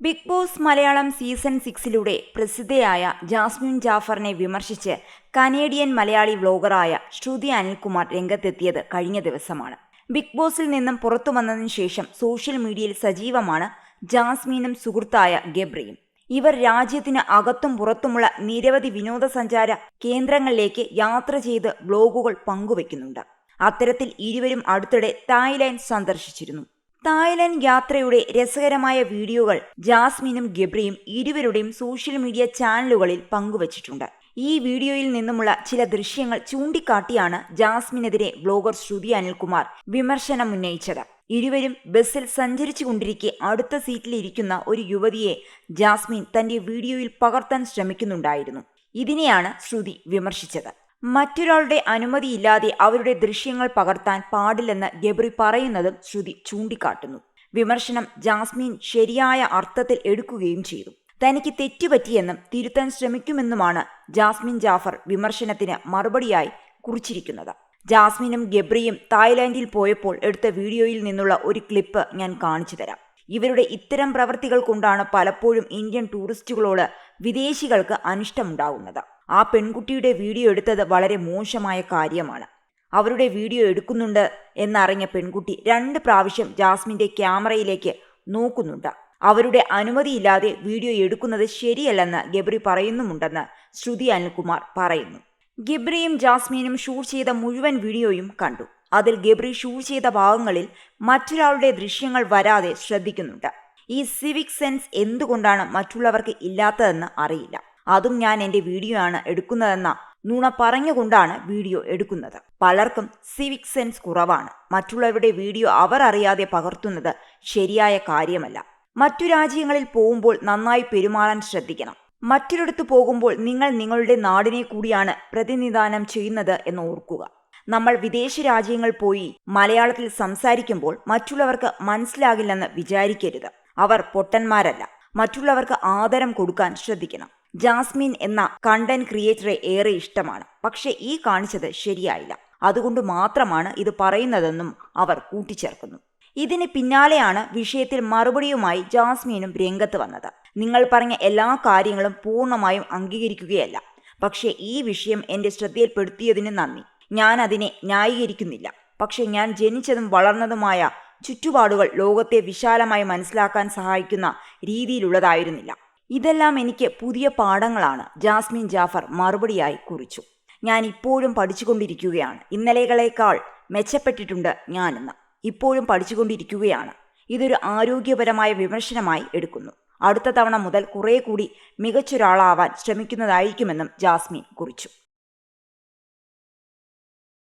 Big boss Malayalam season സിക്സിലൂടെ പ്രസിദ്ധയായ ജാസ്മിൻ ജാഫറിനെ വിമർശിച്ച് കനേഡിയൻ മലയാളി വ്ലോഗറായ ശ്രുതി അനിൽകുമാർ രംഗത്തെത്തിയത് കഴിഞ്ഞ ദിവസമാണ്. ബിഗ് ബോസിൽ നിന്നും പുറത്തു വന്നതിന് ശേഷം സോഷ്യൽ മീഡിയയിൽ സജീവമാണ് ജാസ്മിനും സുഹൃത്തായ ഗബ്രിയും. ഇവർ രാജ്യത്തിന് അകത്തും പുറത്തുമുള്ള നിരവധി വിനോദസഞ്ചാര കേന്ദ്രങ്ങളിലേക്ക് യാത്ര ചെയ്ത് ബ്ലോഗുകൾ പങ്കുവെക്കുന്നുണ്ട്. അത്തരത്തിൽ ഇരുവരും അടുത്തിടെ തായ്ലാൻഡ് സന്ദർശിച്ചിരുന്നു. തായ്ലൻഡ് യാത്രയുടെ രസകരമായ വീഡിയോകൾ ജാസ്മിനും ഗബ്രിയും ഇരുവരുടെയും സോഷ്യൽ മീഡിയ ചാനലുകളിൽ പങ്കുവച്ചിട്ടുണ്ട്. ഈ വീഡിയോയിൽ നിന്നുമുള്ള ചില ദൃശ്യങ്ങൾ ചൂണ്ടിക്കാട്ടിയാണ് ജാസ്മിനെതിരെ ബ്ലോഗർ ശ്രുതി അനിൽകുമാർ വിമർശനം ഉന്നയിച്ചത്. ഇരുവരും ബസ്സിൽ സഞ്ചരിച്ചു കൊണ്ടിരിക്കെ അടുത്ത സീറ്റിലിരിക്കുന്ന ഒരു യുവതിയെ ജാസ്മിൻ തന്റെ വീഡിയോയിൽ പകർത്താൻ ശ്രമിക്കുന്നുണ്ടായിരുന്നു. ഇതിനെയാണ് ശ്രുതി വിമർശിച്ചത്. മറ്റൊരാളുടെ അനുമതിയില്ലാതെ അവരുടെ ദൃശ്യങ്ങൾ പകർത്താൻ പാടില്ലെന്ന് ഗബ്രി പറയുന്നതും ശ്രുതി ചൂണ്ടിക്കാട്ടുന്നു. വിമർശനം ജാസ്മിൻ ശരിയായ അർത്ഥത്തിൽ എടുക്കുകയും ചെയ്തു. തനിക്ക് തെറ്റുപറ്റിയെന്നും തിരുത്താൻ ശ്രമിക്കുമെന്നുമാണ് ജാസ്മിൻ ജാഫർ വിമർശനത്തിന് മറുപടിയായി കുറിച്ചിരിക്കുന്നത്. ജാസ്മിനും ഗബ്രിയും തായ്ലാന്റിൽ പോയപ്പോൾ എടുത്ത വീഡിയോയിൽ നിന്നുള്ള ഒരു ക്ലിപ്പ് ഞാൻ കാണിച്ചു തരാം. ഇവരുടെ ഇത്തരം പ്രവൃത്തികൾ കൊണ്ടാണ് പലപ്പോഴും ഇന്ത്യൻ ടൂറിസ്റ്റുകളോട് വിദേശികൾക്ക് അനിഷ്ടമുണ്ടാകുന്നത് ആ പെൺകുട്ടിയുടെ വീഡിയോ എടുത്തത് വളരെ മോശമായ കാര്യമാണ്. അവരുടെ വീഡിയോ എടുക്കുന്നുണ്ട് എന്നറിഞ്ഞ പെൺകുട്ടി രണ്ട് പ്രാവശ്യം ജാസ്മിന്റെ ക്യാമറയിലേക്ക് നോക്കുന്നുണ്ട്. അവരുടെ അനുമതിയില്ലാതെ വീഡിയോ എടുക്കുന്നത് ശരിയല്ലെന്ന് ഗബ്രി പറയുന്നുമുണ്ടെന്ന് ശ്രുതി അനിൽകുമാർ പറയുന്നു. ഗബ്രിയും ജാസ്മിനും ഷൂട്ട് ചെയ്ത മുഴുവൻ വീഡിയോയും കണ്ടു. അതിൽ ഗബ്രി ഷൂട്ട് ചെയ്ത ഭാഗങ്ങളിൽ മറ്റൊരാളുടെ ദൃശ്യങ്ങൾ വരാതെ ശ്രദ്ധിക്കുന്നുണ്ട്. ഈ സിവിക് സെൻസ് എന്തുകൊണ്ടാണ് മറ്റുള്ളവർക്ക് ഇല്ലാത്തതെന്ന് അറിയില്ല. അതും ഞാൻ എന്റെ വീഡിയോ ആണ് എടുക്കുന്നതെന്ന നുണ പറഞ്ഞുകൊണ്ടാണ് വീഡിയോ എടുക്കുന്നത്. പലർക്കും സിവിക് സെൻസ് കുറവാണ്. മറ്റുള്ളവരുടെ വീഡിയോ അവർ അറിയാതെ പകർത്തുന്നത് ശരിയായ കാര്യമല്ല. മറ്റു രാജ്യങ്ങളിൽ പോകുമ്പോൾ നന്നായി പെരുമാറാൻ ശ്രദ്ധിക്കണം. മറ്റൊരിടത്ത് പോകുമ്പോൾ നിങ്ങൾ നിങ്ങളുടെ നാടിനെ കൂടിയാണ് പ്രതിനിധാനം ചെയ്യുന്നത് എന്ന് ഓർക്കുക. നമ്മൾ വിദേശ രാജ്യങ്ങൾ പോയി മലയാളത്തിൽ സംസാരിക്കുമ്പോൾ മറ്റുള്ളവർക്ക് മനസ്സിലാകില്ലെന്ന് വിചാരിക്കരുത്. അവർ പൊട്ടന്മാരല്ല. മറ്റുള്ളവർക്ക് ആദരം കൊടുക്കാൻ ശ്രദ്ധിക്കണം. ജാസ്മിൻ എന്ന കണ്ടന്റ് ക്രിയേറ്ററെ ഏറെ ഇഷ്ടമാണ്. പക്ഷെ ഈ കാണിച്ചത് ശരിയായില്ല. അതുകൊണ്ട് മാത്രമാണ് ഇത് പറയുന്നതെന്നും അവർ കൂട്ടിച്ചേർക്കുന്നു. ഇതിന് പിന്നാലെയാണ് വിഷയത്തിൽ മറുപടിയുമായി ജാസ്മിനും രംഗത്ത് വന്നത്. നിങ്ങൾ പറഞ്ഞ എല്ലാ കാര്യങ്ങളും പൂർണമായും അംഗീകരിക്കുകയല്ല. പക്ഷേ ഈ വിഷയം എന്റെ ശ്രദ്ധയിൽപ്പെടുത്തിയതിന് നന്ദി. ഞാൻ അതിനെ ന്യായീകരിക്കുന്നില്ല. പക്ഷെ ഞാൻ ജനിച്ചതും വളർന്നതുമായ ചുറ്റുപാടുകൾ ലോകത്തെ വിശാലമായി മനസ്സിലാക്കാൻ സഹായിക്കുന്ന രീതിയിലുള്ളതായിരുന്നില്ല. ഇതെല്ലാം എനിക്ക് പുതിയ പാഠങ്ങളാണ്. ജാസ്മിൻ ജാഫർ മറുപടിയായി കുറിച്ചു. ഞാൻ ഇപ്പോഴും പഠിച്ചുകൊണ്ടിരിക്കുകയാണ്. ഇന്നലെകളേക്കാൾ മെച്ചപ്പെട്ടിട്ടുണ്ട് ഞാനെന്ന്. ഇപ്പോഴും പഠിച്ചുകൊണ്ടിരിക്കുകയാണ്. ഇതൊരു ആരോഗ്യപരമായ വിമർശനമായി എടുക്കുന്നു. അടുത്ത തവണ മുതൽ കുറേ കൂടി മികച്ചൊരാളാവാൻ ശ്രമിക്കുന്നതായിരിക്കുമെന്നും ജാസ്മിൻ കുറിച്ചു.